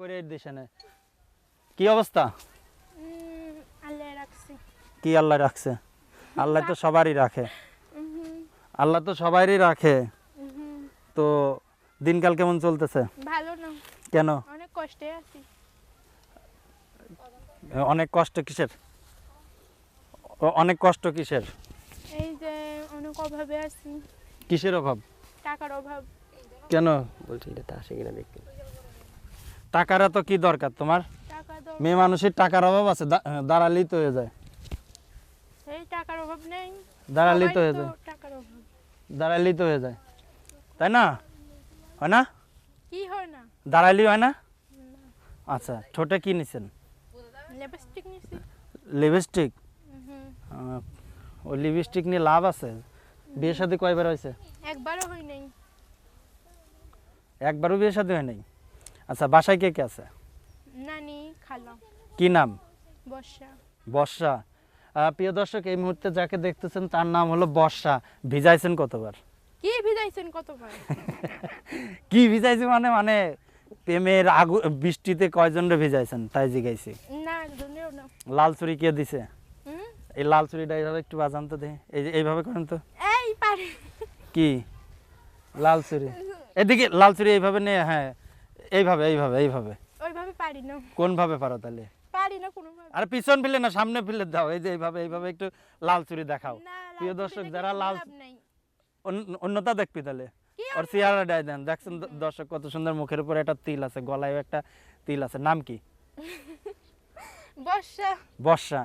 করে দিছে কি অবস্থা? আল্লাহ রাখছি। কি আল্লাহ রাখছে? আল্লাহ তো সবারই রাখে। আল্লাহ তো সবারই রাখে। তো দিনকাল কেমন চলতেছে? ভালো না। কেন? অনেক কষ্টে আছি। অনেক কষ্ট কিসের? অনেক কষ্ট কিসের? এই যে অনেক অভাবে আছি। কিসের অভাব? টাকার অভাব। কেন? বলছি এটা তা আসে কিনা দেখতে। টাকারা তো কি দরকার তোমার? মেয়ে মানুষের টাকার অভাব আছে দা- দাঁড়ালেই তো হয়ে যায়। টাকার অভাব নেই। দাঁড়ালেই তো হয়ে যায়। দাঁড়ালেই তো হয়ে যায়। তাই না? হয় না? কি হয় না? দাঁড়ালেই হয় না? আচ্ছা ঠোঁটে কি নিছেন? লিপস্টিক নিছি। লিপস্টিক? ওই লিপস্টিক নিয়ে লাভ আছে? বিয়ে শাদী কয়বার হয়েছে? একবারও হয় নাই। একবারও বিয়ে শাদী হয় নাই? আচ্ছা বাসায় কে কে আছে? নানি খালা। কি নাম? বর্ষা। বর্ষা। প্রিয় দর্শক এই মুহূর্তে যাকে দেখতেছেন তার নাম হলো বর্ষা। ভিজাইছেন কতবার? কি ভিজাইছেন কতবার? কি ভিজাইছি মানে মানে প্রেমের আগু বৃষ্টিতে কয়জনরে ভিজাইছেন? তাই জিগাইছি। না না। লাল চুরি কে দিছে? এই লাল চুরিটা এইভাবে একটু বাজান তো দেখি এই যে এইভাবে করেন তো। এই পারি। কি? লাল চুরি। এদিকে লাল চুরি এইভাবে নিয়ে হ্যাঁ। এইভাবে এইভাবে এইভাবে। ওইভাবে পারি না। কোনভাবে পারো তাহলে? পারি না কোনোভাবে। আর পিছন ফেলে না সামনে ফেলে দাও। এই যে এইভাবে এইভাবে একটু লাল চুরি দেখাও। প্রিয় দর্শক যারা লাল অন্যতা দেখবি তাহলে? ওর চেয়ারা ডাই দেন দেখছেন দর্শক কত সুন্দর মুখের উপরে একটা তিল আছে গলায় একটা তিল আছে। নাম কি? বর্ষা। বর্ষা।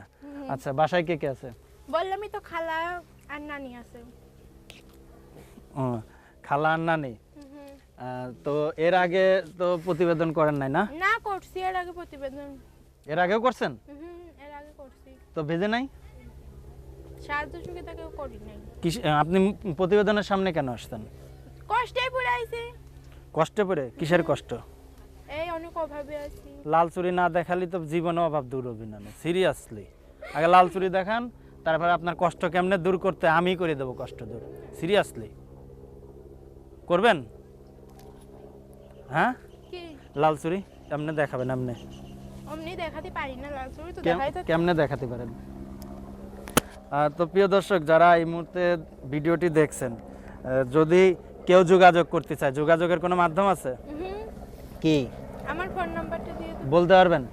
আচ্ছা বাসায় কে কে আছে? বললামই তো খালা আর নানি আছে। ও, খালা আর নানি? তো এর আগে তো প্রতিবেদন করেন নাই না? না করছি এর আগে প্রতিবেদন। এর আগেও করছেন? হুম, এর আগে করছি। তো ভেজে নাই? সাহায্য সুবিধাকেও করি নাই। আপনি প্রতিবেদনের সামনে কেন আসতেন? কষ্টে পড়ে আইছি। কষ্টে পড়ে? কিসের কষ্ট? এই অনেক অভাবে আছি লাল চুরি না দেখালে তো জীবনে অভাব দূর হবে না। সিরিয়াসলি। আগে লাল চুরি দেখান তারপরে আপনার কষ্ট কেমনে দূর করতে আমি করে দেবো কষ্ট দূর। সিরিয়াসলি। করবেন? হ্যাঁ? লাল চুরি এমনি দেখাবেন এমনি অমনি দেখাতে পারি না লাল তো কেম- কেমনে দেখাতে পারেন? তো প্রিয় দর্শক যারা এই মুহূর্তে ভিডিওটি দেখছেন যদি কেউ যোগাযোগ করতে চায় যোগাযোগের কোনো মাধ্যম আছে? কি? আমার ফোন নাম্বারটা দিয়ে বলতে পারবেন?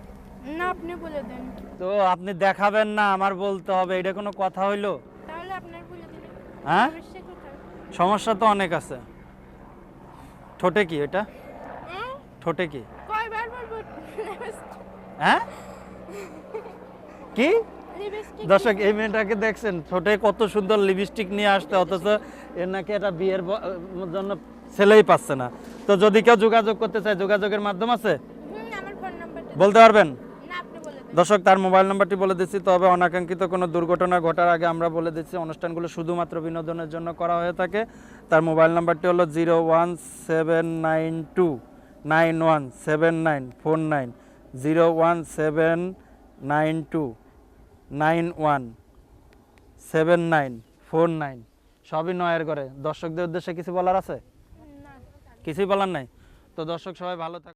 না আপনি বলে দেন। তো আপনি দেখাবেন না আমার বলতে হবে এটা কোনো কথা হইল? তাহলে আপনার বলে দিন হ্যাঁ? সমস্যা তো অনেক আছে। ঠোঁটে কি এটা? ঠোঁটে কি? হ্যাঁ? কি? দর্শক এই মেয়েটাকে দেখছেন ঠোঁটে কত সুন্দর লিপস্টিক নিয়ে আসতে অথচ এর নাকি একটা বিয়ের জন্য ছেলেই পাচ্ছে না। তো যদি কেউ যোগাযোগ করতে চায় যোগাযোগের মাধ্যম আছে? বলতে পারবেন? দর্শক তার মোবাইল নাম্বারটি বলে দিচ্ছি। তবে অনাকাঙ্ক্ষিত কোনো দুর্ঘটনা ঘটার আগে আমরা বলে দিচ্ছি অনুষ্ঠানগুলো শুধুমাত্র বিনোদনের জন্য করা হয়ে থাকে। তার মোবাইল নাম্বারটি হলো zero one seven nine two. Nine one seven nine four nine zero one seven nine two nine one seven nine four nine সবই নয়ের করে। দর্শকদের উদ্দেশ্যে কিছু বলার আছে? কিছুই বলার নাই? তো দর্শক সবাই ভালো থাক